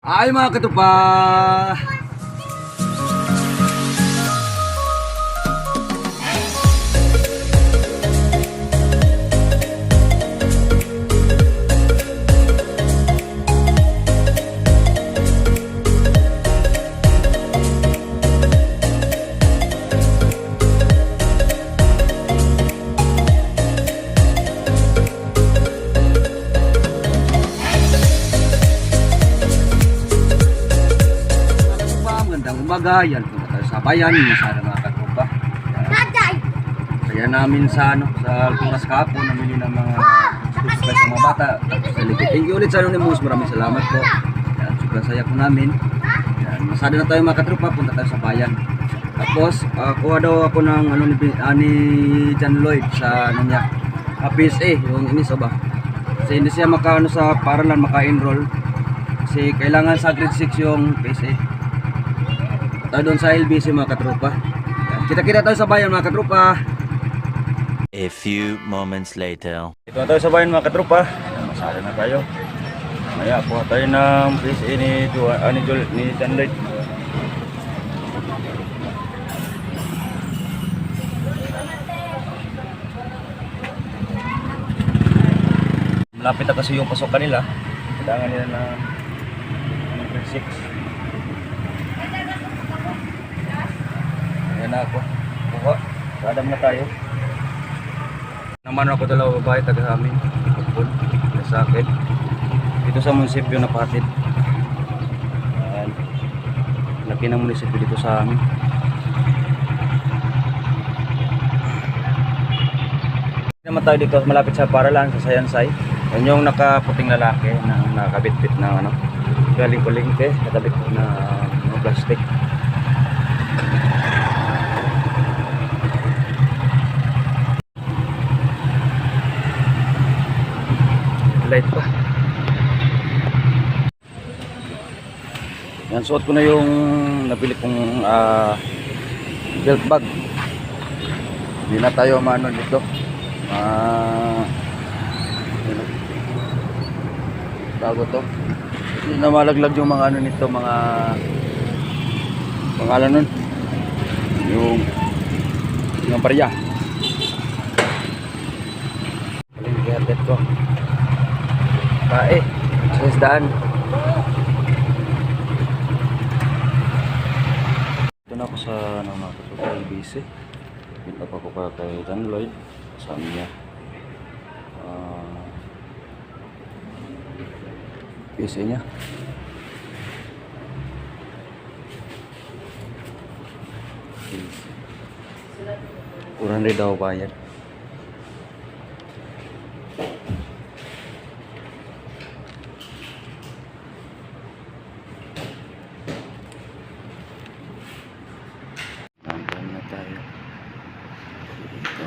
Ay mga katupa! Umaga. Yan po tayo sa bayan. Sana mga katupa. Tatay! Kaya namin sa ano, sa Alturas kahapon, namili ng mga school supplies sa mga bata. Tapos delegate. Thank you ulit sa Anonymous. Maraming salamat po. Yan, sobrang saya po namin. Yan, masada na tayo mga katrupa. Punta tayo sa bayan. Tapos, uh, kuha daw ako ng ano ni, ah, ni John Lloyd sa ano niya, ah, PSA, yung iniso ba? Kasi hindi siya makaano sa paralan, maka-enroll. Kasi kailangan sa grade 6 yung PSA. Tayo doon sa LBC mga katrupa. Yan, Kita-kita tayo sa bayan mga katrupa. A few moments later. Ito na tayo sa bayan mga katrupa. Masada na tayo. Maya po tayo ng PSA ni ah, ni Joel, ni John Lloyd. Malapit na kasi yung pasok kanila. Kailangan nila na ng grade 6. Na ako. Kuha. Sadam na tayo. Naman ako dalawa babae taga sa amin. Ikupon. Sa akin. Dito sa munisipyo na patid. Ayan. Laki ng munisipyo dito sa amin. naman tayo dito malapit sa Paralan sa Sayansay. Yan yung nakaputing lalaki na nakabitbit ng ano galing kulingke, nakabit na uh, plastic. Light pa. Yan, suot ko na yung nabili kong ah, belt bag. Hindi na tayo maano dito. Ah, ano, bago to. Hindi na malaglag yung mga ano nito, mga pangalan nun. Yung yung barya. Galing gihatid ko. Kae, sa isdaan. Ito na ako sa ano, mga katuto LBC. Kita pa ko pa kay John Lloyd. Sabi niya. ah PC niya. Kurang daw bayad. Nandun na tayo. Dito.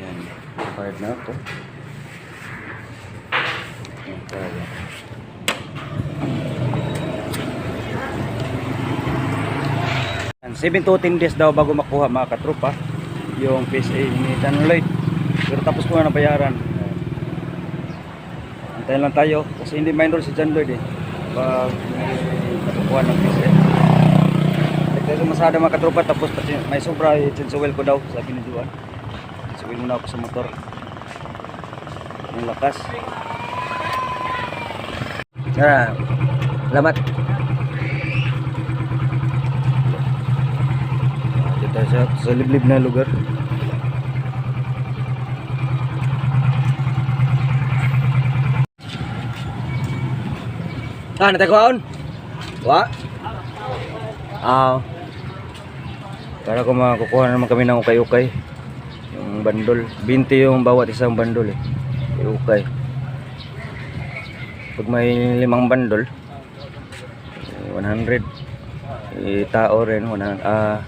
Yan. Expired na. Yan, 7 to 10 days daw bago makuha mga katropa yung PSA ni Dan Lloyd. Pero tapos ko na nabayaran. Antayin lang tayo kasi hindi ma-enroll si John Lloyd eh. Pag natukuha ng PSA. Ito masada mga katropa tapos may sobra i-chinsuel ko daw sabi ni Juan. Suwil muna ako sa motor. Ang lakas. Ah, lamat. Dito siya sa liblib na lugar. Ah, natay ko aon? Wa? Ah. Para ko makakuha naman kami ng ukay-ukay. Yung bandol. 20 yung bawat isang bandol eh. Ukay. Pag may limang bandol, eh, 100. Eh, tao rin, 100, ah,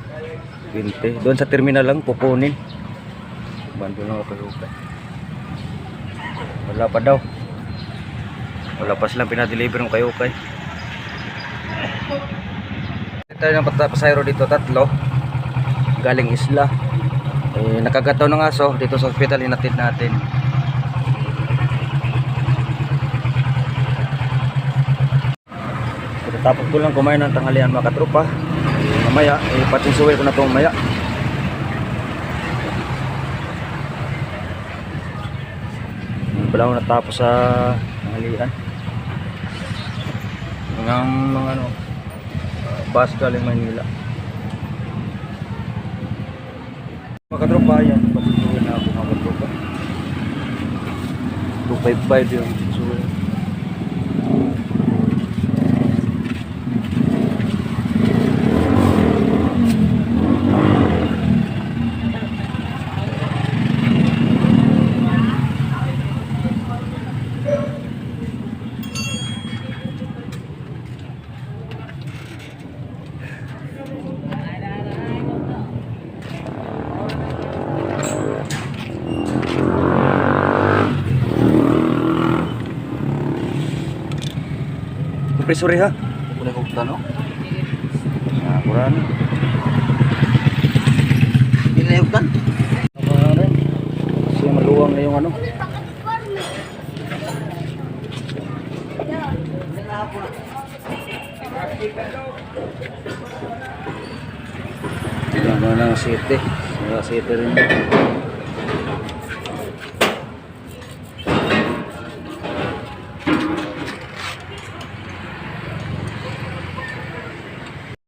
20. Doon sa terminal lang, kukunin. Bandol ng ukay-ukay. Wala pa daw. Wala pa silang pinadeliver ng ukay-ukay. Ito yung patapasayro dito, tatlo. Galing isla. Eh, nakagataw ng aso dito sa hospital hinatid natin. Tapos ko lang kumain ng tanghalian mga katropa. Eh, mamaya, eh, patisuwi ko na ito mamaya. Pala ako natapos sa tanghalian. Hanggang mga ano, bus galing Manila. Mga katropa, yan. Patisuwi na ako mga katropa. 255 yung Kompresor ha. Kulay hukta no? Ah, kurang. Kulay hukta? Kurang. Kasi maluwang na yung ano. Wala mo ng city. Wala city rin.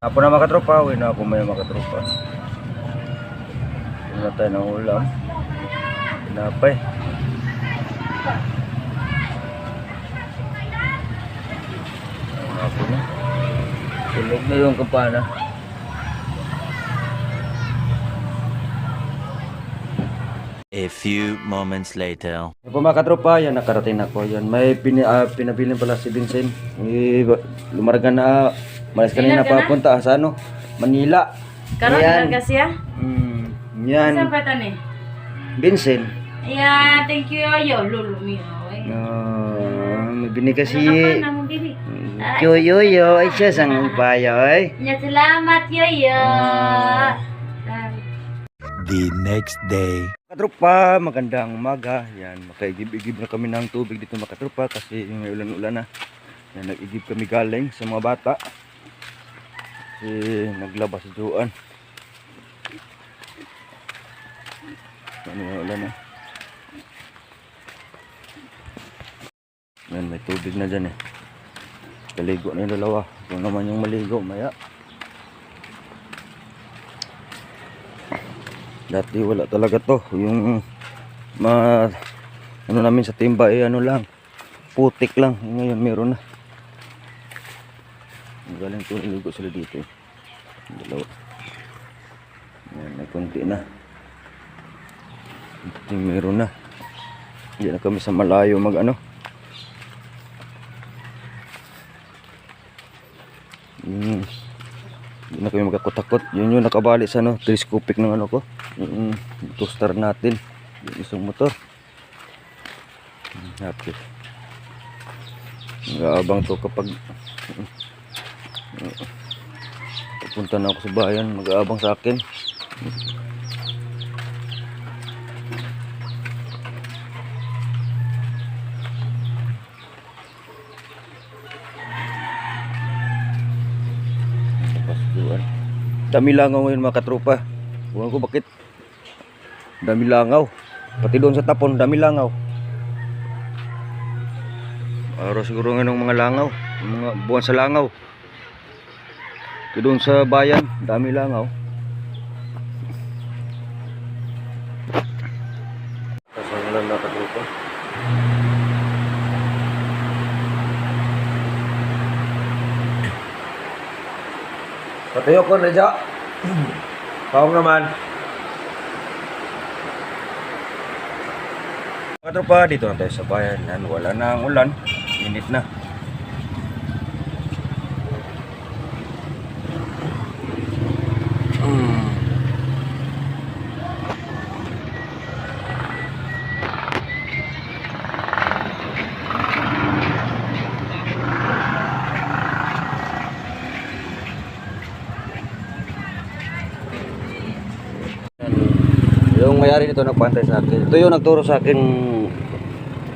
Apo na mga katropa, uwi na ako may mga katropa. Na tayo ng ulam. Pinapay. Apo na. Tulog na yung kampana. A few moments later. Po mga katropa, yan nakarating na ko. Yan, may pini, ah, pinabilin pala si Vincent. Eh, lumarga na, malas Ilan ka na? papunta sa ano, Manila. Karon Ayan. lang kasi ah. Mm, yan, Saan pa tani? Vincent. Ayan, thank you yo lulu mi. Ah, may binigay si Ano mo dili? Yoyoyo. Ay siya sang bayo ay. Nya salamat yo yo. The next day. Katropa, magandang umaga. Yan, makaigib-igib na kami ng tubig dito mga katropa kasi may ulan-ulan na. Yan, nag-igib kami galing sa mga bata. Kasi naglabas Juan. Ano yung ulan. Yan, may tubig na dyan eh. Kaligo na yung dalawa. Kung naman yung maligo, maya. Dati wala talaga to. Yung ma ano namin sa timba eh ano lang. Putik lang. Ngayon meron na. Galing to iligo sila dito. eh. Dalawa. Yan, may konti na. Konti meron na. Hindi na kami sa malayo mag ano. Yung hindi na kami magkakutakot. Yun yung nakabali sa ano, telescopic ng ano ko. Yung toaster natin. Yung isang motor. Happy. Nag-aabang to kapag pupunta na ako sa bayan. Mag-aabang sa akin. Dami langaw ngayon mga katropa. Huwag ko bakit. Dami langaw. Pati doon sa tapon, dami langaw. Araw siguro nga ng mga langaw. Mga buwan sa langaw. Doon sa bayan, dami lang mga katropa. Patayo ko, Reja. Pawag naman. Mga tropa, dito na tayo sa bayan. Yan, wala na ang ulan. Init na. Mm. Yan. Yung may-ari nito nagpantay sa akin. Ito yung nagturo sa akin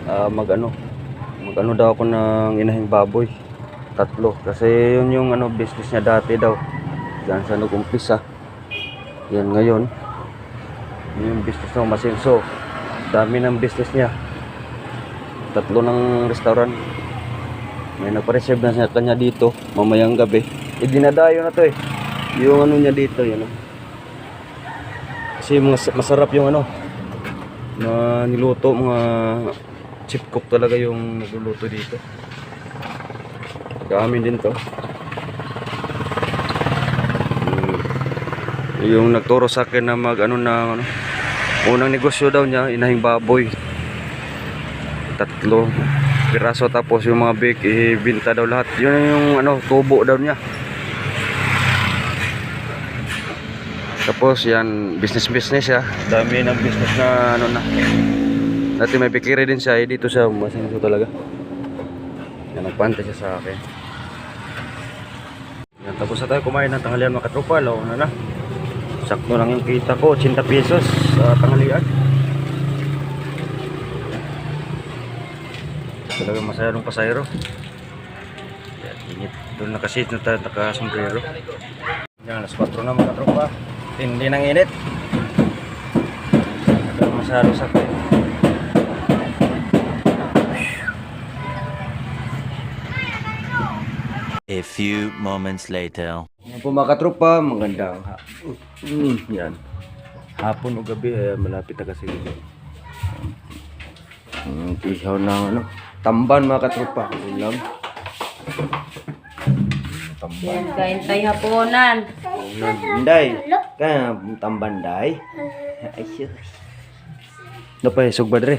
ah, mag ano, mag ano daw ako ng inahing baboy. Tatlo. Kasi yun yung ano business niya dati daw. Diyan sa nag-umpisa. Yan ngayon. Yun yung business ng Masinso. Dami ng business niya. Tatlo ng restaurant. May nagpa-reserve na sa kanya dito. Mamayang gabi. Eh, dinadayo na to eh. Yung ano niya dito, yun. oh. Kasi mas, masarap yung ano. Na niluto, mga chip cook talaga yung nagluluto dito. Kaamin din to. Mm. Yung nagturo sa akin na mag ano na ano, unang negosyo daw niya, inahing baboy. Tatlo piraso tapos yung mga bake ibinta daw lahat. Yun yung ano, tubo daw niya. Tapos yan, business business ya. Dami ng business na ano na. Dati may pikiri din siya, eh, dito sa Masinso talaga. Yan, nagpante siya sa akin. Yan, tapos na tayo kumain ng tanghalian mga katropa. Law na na. Sakto lang yung kita ko, 80 pesos sa tanghalian. Talagang masaya nung pasayro. Yan, init. Doon nakasit na tayo, nakasombrero. Yan, alas 4 na mga katropa. Hindi nang init. Talagang masyado sakto. A few moments later. Yan po mga katropa, magandang ha mm, yan. Hapon o gabi, eh, malapit na kasi. Mm, tihaw ng ano, tamban mga katropa. Ulam. Tamban. Yan, kain tayo hapunan. Ulam. Inday. Kaya tamban day. Ay, sus. Pa, sugbad. Yan.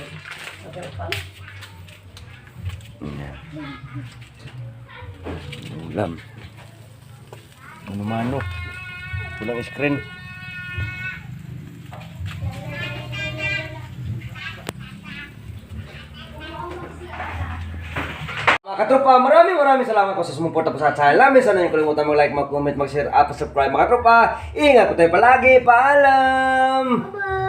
Ulam. Ano mano? Kulang screen. Katropa, maraming maraming salamat po sa sumuporta po sa channel namin. Sana yung kalimutan mag-like, mag-comment, mag-share, at subscribe mga katropa. Ingat po tayo palagi. Paalam! Bye.